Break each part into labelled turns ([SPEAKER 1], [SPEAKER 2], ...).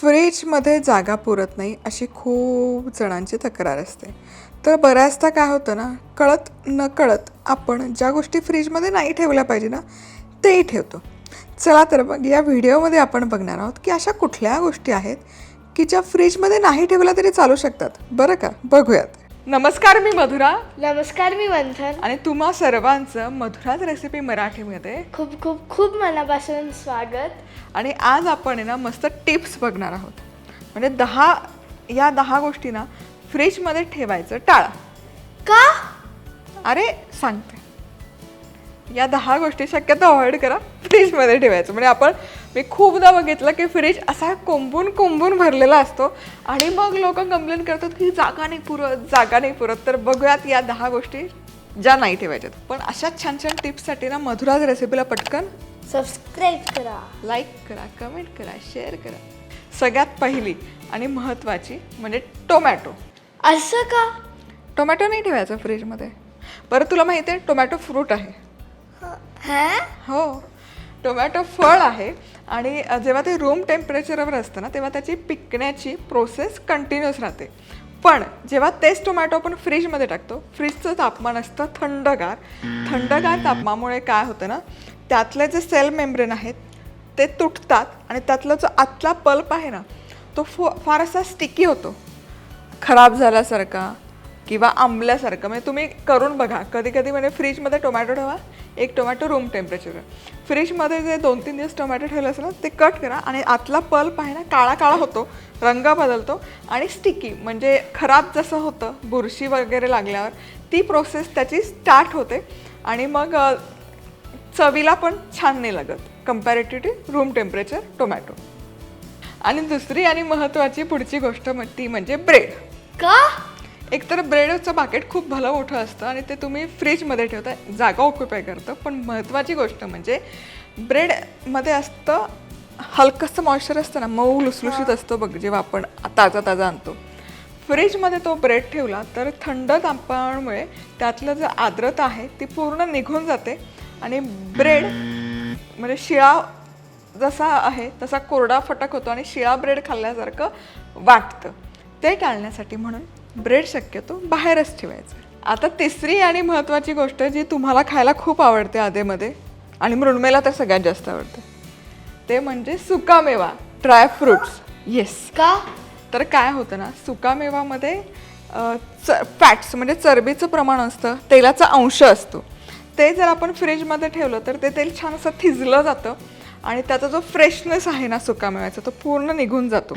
[SPEAKER 1] फ्रीजमध्ये जागा पुरत नाही अशी खूप जणांची तक्रार असते. तर बऱ्याचदा काय होतं ना कळत नकळत आपण ज्या गोष्टी फ्रीजमध्ये नाही ठेवल्या पाहिजे ना तेही ठेवतो. चला तर मग या व्हिडिओमध्ये आपण बघणार आहोत की अशा कुठल्या गोष्टी आहेत की ज्या फ्रीजमध्ये नाही ठेवल्या तरी चालू शकतात. बरं का? बघूयात. नमस्कार मी मधुरा.
[SPEAKER 2] नमस्कार मी मंथन.
[SPEAKER 1] आणि तुम्हा सर्वांचं मधुराज रेसिपी मराठीमध्ये.
[SPEAKER 2] खूप खूप खूप मनापासून स्वागत.
[SPEAKER 1] आणि आज आपण आहे ना मस्त टिप्स बघणार आहोत. म्हणजे दहा या दहा गोष्टी ना फ्रीजमध्ये ठेवायचं टाळा.
[SPEAKER 2] का?
[SPEAKER 1] अरे सांगते. या दहा गोष्टी शक्यतो अवॉइड करा. फ्रीजमध्ये ठेवायचं. म्हणजे आपण मी खूपदा बघितलं की फ्रीज असा कोंबून कोंबून भरलेला असतो आणि मग लोक कंप्लेंट करतात की जागा नाही पुरत जागा नाही पुरत. तर बघूयात या दहा गोष्टी ज्या नाही ठेवायच्यात. पण अशा छान छान टिप्ससाठी ना मधुराज रेसिपीला पटकन
[SPEAKER 2] सबस्क्राईब करा.
[SPEAKER 1] लाईक करा कमेंट करा शेअर करा. सगळ्यात पहिली आणि महत्त्वाची म्हणजे टोमॅटो
[SPEAKER 2] असं का?
[SPEAKER 1] टोमॅटो नाही ठेवायचा फ्रीजमध्ये बरं तुला माहिती आहे टोमॅटो फ्रूट आहे.
[SPEAKER 2] हो?
[SPEAKER 1] टोमॅटो फळ आहे आणि जेव्हा ते रूम टेम्परेचरवर असतं ना तेव्हा त्याची पिकण्याची प्रोसेस कंटिन्युअस राहते. पण जेव्हा तेच टोमॅटो आपण फ्रीजमध्ये टाकतो फ्रीजचं तापमान असतं थंडगार. थंडगार तापमानामुळे काय होतं ना त्यातले जे सेल मेम्ब्रेन आहेत ते तुटतात आणि त्यातला जो आतला पल्प आहे ना तो फो फार असा स्टिकी होतो. खराब झाल्यासारखा किंवा आंबल्यासारखं. म्हणजे तुम्ही करून बघा. कधी कधी म्हणजे फ्रीजमध्ये टोमॅटो ठेवा एक टोमॅटो रूम टेम्परेचरवर फ्रीजमध्ये जे दोन तीन दिवस टोमॅटो ठेवलं असेल ना ते कट करा आणि आतला पल्प आहे ना काळा काळा होतो रंग बदलतो आणि स्टिकी म्हणजे खराब जसं होतं बुरशी वगैरे लागल्यावर ती प्रोसेस त्याची स्टार्ट होते आणि मग चवीला पण छान नाही लागत. Comparative to room temperature tomato आणि दुसरी आणि महत्त्वाची पुढची गोष्ट ती म्हणजे ब्रेड
[SPEAKER 2] का?
[SPEAKER 1] एकतर ब्रेडचं पाकेट खूप भलं मोठं असतं आणि ते तुम्ही फ्रीजमध्ये ठेवता जागा ऑक्युपाय करतं. पण महत्त्वाची गोष्ट म्हणजे ब्रेडमध्ये असतं हलकंसं मॉइश्चर असतं ना मऊ लुसलुशीत असतो बघ जेव्हा आपण ताजा ताजा आणतो. फ्रीजमध्ये तो ब्रेड ठेवला तर थंड तापमानामुळे त्यातलं जे आर्द्रता आहे ती पूर्ण निघून जाते आणि ब्रेड म्हणजे शिळा जसा आहे तसा कोरडा फटक होतो आणि शिळा ब्रेड खाल्ल्यासारखं वाटतं. ते टाळण्यासाठी म्हणून ब्रेड शक्यतो बाहेरच ठेवायचं. आता तिसरी आणि महत्त्वाची गोष्ट जी तुम्हाला खायला खूप आवडते आधेमध्ये आणि मृण्मेला तर सगळ्यात जास्त आवडते ते म्हणजे सुकामेवा ड्राय फ्रुट्स येस
[SPEAKER 2] का?
[SPEAKER 1] तर काय होतं ना सुकामेवामध्ये च फॅट्स म्हणजे चरबीचं प्रमाण असतं तेलाचा अंश असतो. ते जर आपण फ्रीजमध्ये ठेवलं तर ते तेल छान असं थिजलं जातं आणि त्याचा जो फ्रेशनेस आहे ना सुकामेव्याचा तो पूर्ण निघून जातो.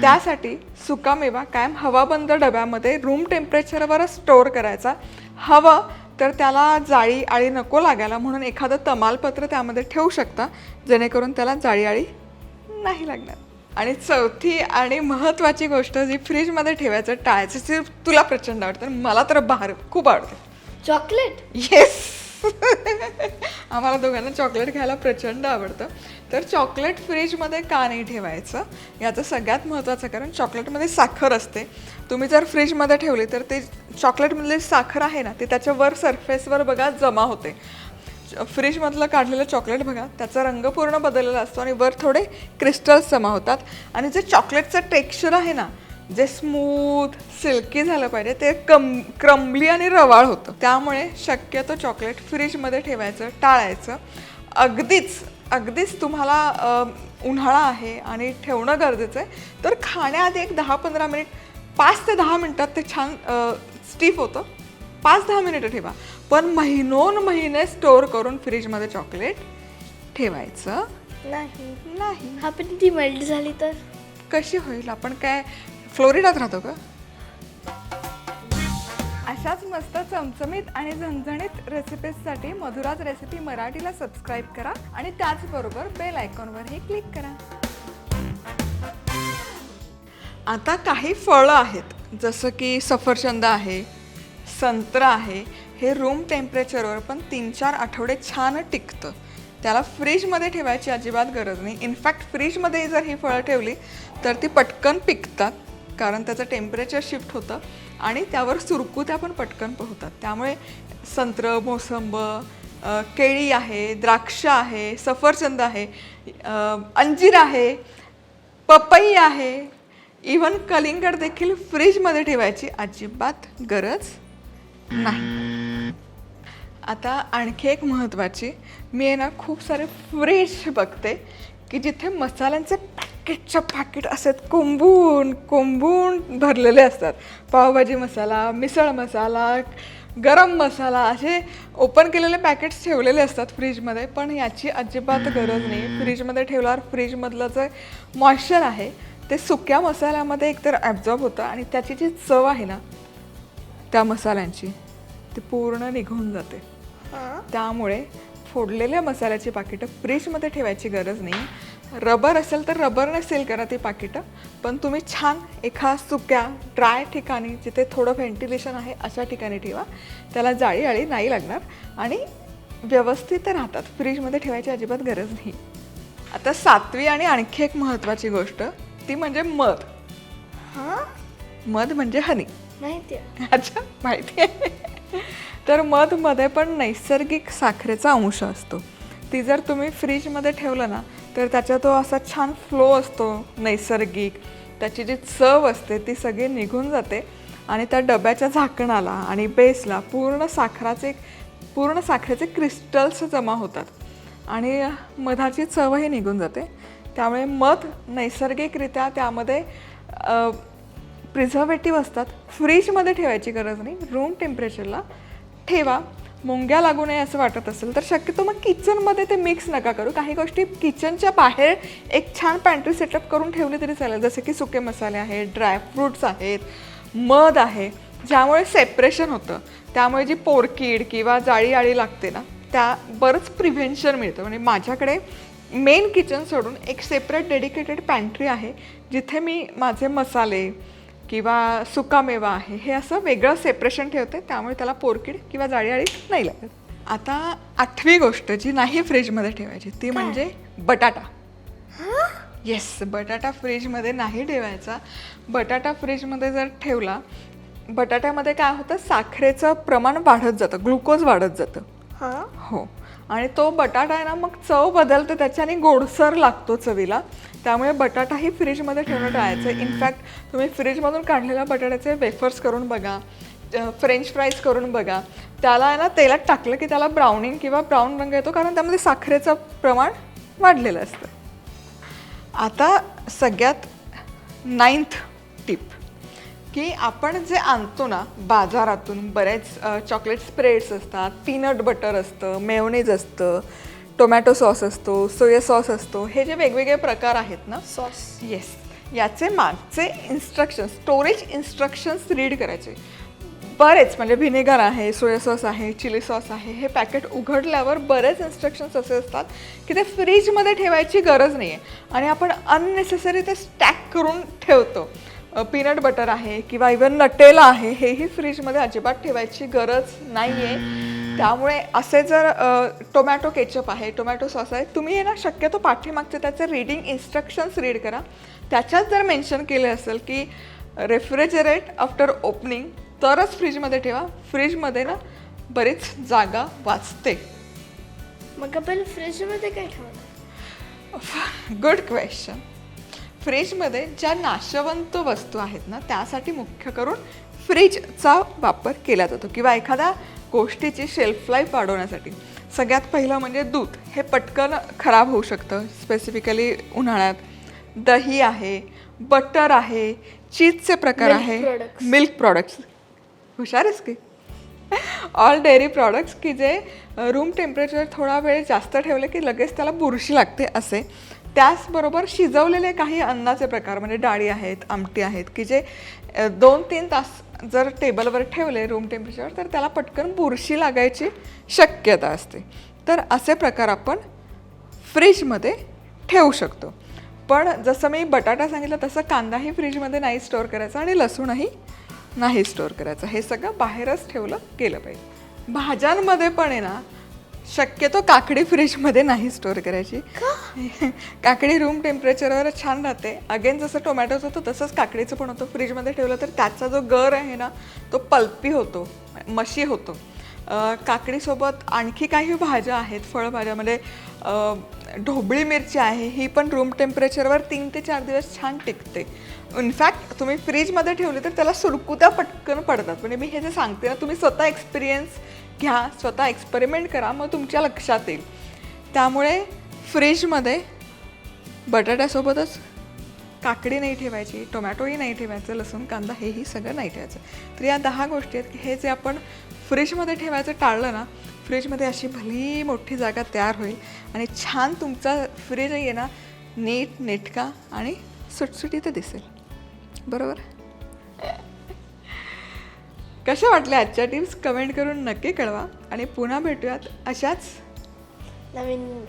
[SPEAKER 1] त्यासाठी सुकामेवा कायम हवाबंद डब्यामध्ये रूम टेम्परेचरवरच स्टोअर करायचा. हवं तर त्याला जाळी आळी नको लागायला म्हणून एखादं तमालपत्र त्यामध्ये ठेवू शकता जेणेकरून त्याला जाळी आळी नाही लागणार. आणि चौथी आणि महत्त्वाची गोष्ट जी फ्रीजमध्ये ठेवायचं टाळायचं तुला प्रचंड आवडतं मला तर बाहेर खूप आवडते.
[SPEAKER 2] चॉकलेट?
[SPEAKER 1] येस आम्हाला दोघांना चॉकलेट खायला प्रचंड आवडतं. तर चॉकलेट फ्रीजमध्ये का नाही ठेवायचं? याचं सगळ्यात महत्त्वाचं कारण चॉकलेटमध्ये साखर असते. तुम्ही जर फ्रीजमध्ये ठेवली तर ते चॉकलेटमधली साखर आहे ना ते त्याच्यावर सरफेसवर बघा जमा होते. फ्रीजमधलं काढलेलं चॉकलेट बघा त्याचा रंग पूर्ण बदललेला असतो आणि वर थोडे क्रिस्टल्स जमा होतात. आणि जे चॉकलेटचं टेक्स्चर आहे ना जे स्मूथ सिल्की झालं पाहिजे ते कम क्रम्बली आणि रवाळ होतं. त्यामुळे शक्यतो चॉकलेट फ्रीजमध्ये ठेवायचं टाळायचं. अगदीच अगदीच तुम्हाला उन्हाळा आहे आणि ठेवणं गरजेचं आहे तर खाण्याआधी एक दहा पंधरा मिनिट पाच ते दहा मिनटात ते छान स्टीफ होतं. पाच दहा मिनिटं ठेवा. पण महिनोन महिने स्टोअर करून फ्रीजमध्ये चॉकलेट ठेवायचं.
[SPEAKER 2] नाही.
[SPEAKER 1] नाही.
[SPEAKER 2] हा पण ती मेल्ट झाली तर?
[SPEAKER 1] कशी होईल? आपण काय फ्लोरिडात राहतो का? अशाच मस्त चमचमीत आणि झणझणीत रेसिपीजसाठी मधुराज रेसिपी मराठीला सबस्क्राईब करा आणि त्याचबरोबर बेल आयकॉनवरही क्लिक करा. आता काही फळं आहेत जसं की सफरचंद आहे संत्रा आहे हे रूम टेम्परेचरवर पण तीन चार आठवडे छान टिकतं. त्याला फ्रीजमध्ये ठेवायची अजिबात गरज नाही. इनफॅक्ट फ्रीजमध्ये जर ही फळं ठेवली तर ती पटकन पिकतात. कारण त्याचं टेम्परेचर शिफ्ट होतं आणि त्यावर सुरकुत्या पण पटकन पोहतात. त्यामुळे संत्र मोसंब केळी आहे द्राक्ष आहे सफरचंद आहे अंजीर आहे पपई आहे. इवन कलिंगड देखील फ्रीजमध्ये ठेवायची अजिबात गरज नाही. आता आणखी एक महत्त्वाची मी आहे ना खूप सारे फ्रीज बघते की जिथे मसाल्यांचे पॅकेटच्या पॅकेट असे कोंबून कोंबून भरलेले असतात. पावभाजी मसाला मिसळ मसाला गरम मसाला असे ओपन केलेले पॅकेट्स ठेवलेले असतात फ्रीजमध्ये पण याची अजिबात गरज नाही. फ्रीजमध्ये ठेवल्यावर फ्रीजमधलं जे मॉइश्चर आहे ते सुक्या मसाल्यामध्ये एकतर ॲब्झॉर्ब होतं आणि त्याची जी चव आहे ना त्या मसाल्यांची ती पूर्ण निघून जाते. त्यामुळे फोडलेल्या मसाल्याची पाकिटं फ्रीजमध्ये ठेवायची गरज नाही. रबर असेल तर रबरने सील करा ती पाकिटं पण तुम्ही छान एका सुक्या ड्राय ठिकाणी जिथे थोडं व्हेंटिलेशन आहे अशा ठिकाणी ठेवा. त्याला जाळी आळी नाही लागणार आणि व्यवस्थित राहतात. फ्रीजमध्ये ठेवायची अजिबात गरज नाही. आता सातवी आणि आणखी एक महत्त्वाची गोष्ट ती म्हणजे मध.
[SPEAKER 2] हा?
[SPEAKER 1] मध म्हणजे हनी
[SPEAKER 2] माहिती आहे.
[SPEAKER 1] अच्छा माहिती आहे. तर मधमध्ये पण नैसर्गिक साखरेचा अंश असतो. ती जर तुम्ही फ्रीजमध्ये ठेवलं ना तर त्याचा तो असा छान फ्लो असतो नैसर्गिक. त्याची जी चव असते ती सगळी निघून जाते. आणि त्या डब्याच्या झाकणाला आणि बेसला पूर्ण साखराचे पूर्ण साखरेचे क्रिस्टल्स जमा होतात. आणि मधाची चवही निघून जाते. त्यामुळे मध नैसर्गिकरित्या त्यामध्ये प्रिझर्वेटिव्ह असतात. फ्रीजमध्ये ठेवायची गरज नाही. रूम टेम्परेचरला ठेवा. मुंग्या लागू नये असं वाटत असेल तर शक्यतो मग किचनमध्ये ते मिक्स नका करू. काही गोष्टी किचनच्या बाहेर एक छान पॅन्ट्री सेटअप करून ठेवली तरी चालेल. जसे की सुके मसाले आहेत ड्रायफ्रूट्स आहेत मध आहे ज्यामुळे सेपरेशन होतं. त्यामुळे जी पोरकीड किंवा जाळी आळी लागते ना त्या बरंच प्रिव्हेन्शन मिळतं. म्हणजे माझ्याकडे मेन किचन सोडून एक सेपरेट डेडिकेटेड पॅन्ट्री आहे जिथे मी माझे मसाले किंवा सुकामेवा आहे हे असं वेगळं सेपरेशन ठेवते त्यामुळे त्याला पोरकीड किंवा जाळीआळी नाही लागत. आता आठवी गोष्ट जी नाही फ्रीजमध्ये ठेवायची ती म्हणजे बटाटा. येस बटाटा फ्रीजमध्ये नाही ठेवायचा. बटाटा फ्रीजमध्ये जर ठेवला बटाट्यामध्ये काय होतं साखरेचं प्रमाण वाढत जातं ग्लुकोज वाढत जातं.
[SPEAKER 2] हा?
[SPEAKER 1] हो. आणि तो बटाटा आहे ना मग चव बदलते त्याच्याने गोडसर लागतो चवीला. त्यामुळे बटाटाही फ्रीजमध्ये ठेवणं टाळायचं. इनफॅक्ट तुम्ही फ्रीजमधून काढलेल्या बटाट्याचे वेफर्स करून बघा फ्रेंच फ्राईज करून बघा. त्याला आहे ना तेलात टाकलं की त्याला ब्राउनिंग किंवा ब्राऊन रंग येतो कारण त्यामध्ये साखरेचं प्रमाण वाढलेलं असतं. आता सगळ्यात नाईन्थ टिप की आपण जे आणतो ना बाजारातून बरेच चॉकलेट स्प्रेड्स असतात पीनट बटर असतं मेयोनेज असतं टोमॅटो सॉस असतो सोया सॉस असतो हे जे वेगवेगळे प्रकार आहेत ना
[SPEAKER 2] सॉस
[SPEAKER 1] येस याचे मागचे इन्स्ट्रक्शन्स स्टोरेज इन्स्ट्रक्शन्स रीड करायचे. बरेच म्हणजे व्हिनेगर आहे सोया सॉस आहे चिली सॉस आहे हे पॅकेट उघडल्यावर बरेच इन्स्ट्रक्शन्स असे असतात की ते फ्रीजमध्ये ठेवायची गरज नाही आहे आणि आपण अननेसेसरी ते स्टॅक करून ठेवतो. पीनट बटर आहे किंवा इवन नटेला आहे हेही फ्रीजमध्ये अजिबात ठेवायची गरज नाही आहे त्यामुळे असे जर टोमॅटो केचप आहे टोमॅटो सॉस आहे तुम्ही हे ना शक्यतो पाठीमागचे त्याचे रीडिंग इन्स्ट्रक्शन्स रीड करा. त्याच्यात जर मेन्शन केले असेल की रेफ्रिजरेट आफ्टर ओपनिंग तरच फ्रीजमध्ये ठेवा. फ्रीजमध्ये ना बरीच जागा वाचते.
[SPEAKER 2] मग आपण फ्रीजमध्ये काय ठेवणार?
[SPEAKER 1] गुड क्वेश्चन फ्रीजमध्ये ज्या नाशवंत वस्तू आहेत ना त्यासाठी मुख्य करून फ्रीजचा वापर केला जातो किंवा एखाद्या गोष्टीची शेल्फ लाईफ वाढवण्यासाठी. सगळ्यात पहिलं म्हणजे दूध. हे पटकन खराब होऊ शकतं स्पेसिफिकली उन्हाळ्यात. दही आहे बटर आहे चीजचे प्रकार आहे. मिल्क प्रॉडक्ट्स हुशार आहेस की? ऑल डेअरी प्रॉडक्ट्स की जे रूम टेम्परेचर थोडा वेळ जास्त ठेवले की लगेच त्याला बुरशी लागते असे. त्याचबरोबर शिजवलेले काही अन्नाचे प्रकार म्हणजे डाळी आहेत आमटी आहेत की जे दोन तीन तास जर टेबलवर ठेवले रूम टेम्परेचरवर तर त्याला पटकन बुरशी लागायची शक्यता असते. तर असे प्रकार आपण फ्रीजमध्ये ठेवू शकतो. पण जसं मी बटाटा सांगितलं तसं कांदाही फ्रीजमध्ये नाही स्टोअर करायचा आणि लसूणही नाही स्टोअर करायचं. हे सगळं बाहेरच ठेवलं गेलं पाहिजे. भाज्यांमध्ये पण आहे ना शक्यतो काकडी फ्रीजमध्ये नाही स्टोअर करायची. काकडी रूम टेम्परेचरवर छान राहते. अगेन जसं टोमॅटोचं होतं तसंच काकडीचं पण होतं. फ्रीजमध्ये ठेवलं तर त्याचा जो गर आहे ना तो पल्पी होतो मशी होतो. काकडीसोबत आणखी काही भाज्या आहेत फळभाज्या. म्हणजे ढोबळी मिरची आहे ही पण रूम टेम्परेचरवर तीन ते चार दिवस छान टिकते. इनफॅक्ट तुम्ही फ्रीजमध्ये ठेवली तर त्याला सुरकुत्या पटकन पडतात. म्हणजे मी हे जे सांगते ना तुम्ही स्वतः एक्सपिरियन्स घ्या स्वतः एक्सपेरिमेंट करा मग तुमच्या लक्षात येईल. त्यामुळे फ्रीजमध्ये बटाट्यासोबतच काकडी नाही ठेवायची टोमॅटोही नाही ठेवायचं लसूण कांदा हेही सगळं नाही ठेवायचं. तर या दहा गोष्टी आहेत की हे जे आपण फ्रीजमध्ये ठेवायचं टाळलं ना फ्रीजमध्ये अशी भली मोठी जागा तयार होईल आणि छान तुमचा फ्रीज आहे ना नीट नेटका आणि सुटसुटीत दिसेल. बरोबर? कशा वाटल्या आजच्या टिप्स कमेंट करून नक्की कळवा आणि पुन्हा भेटूयात अशाच
[SPEAKER 2] नवीन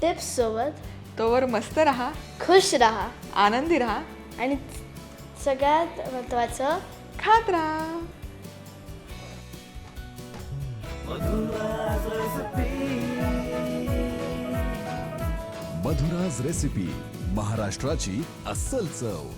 [SPEAKER 2] टिप्स सोबत.
[SPEAKER 1] तोवर मस्त राहा
[SPEAKER 2] खुश राहा.
[SPEAKER 1] आनंदी राहा.
[SPEAKER 2] आणि सगळ्यात महत्त्वाचं
[SPEAKER 1] खात राहा.
[SPEAKER 3] मधुराज रेसिपी महाराष्ट्राची अस्सल चव.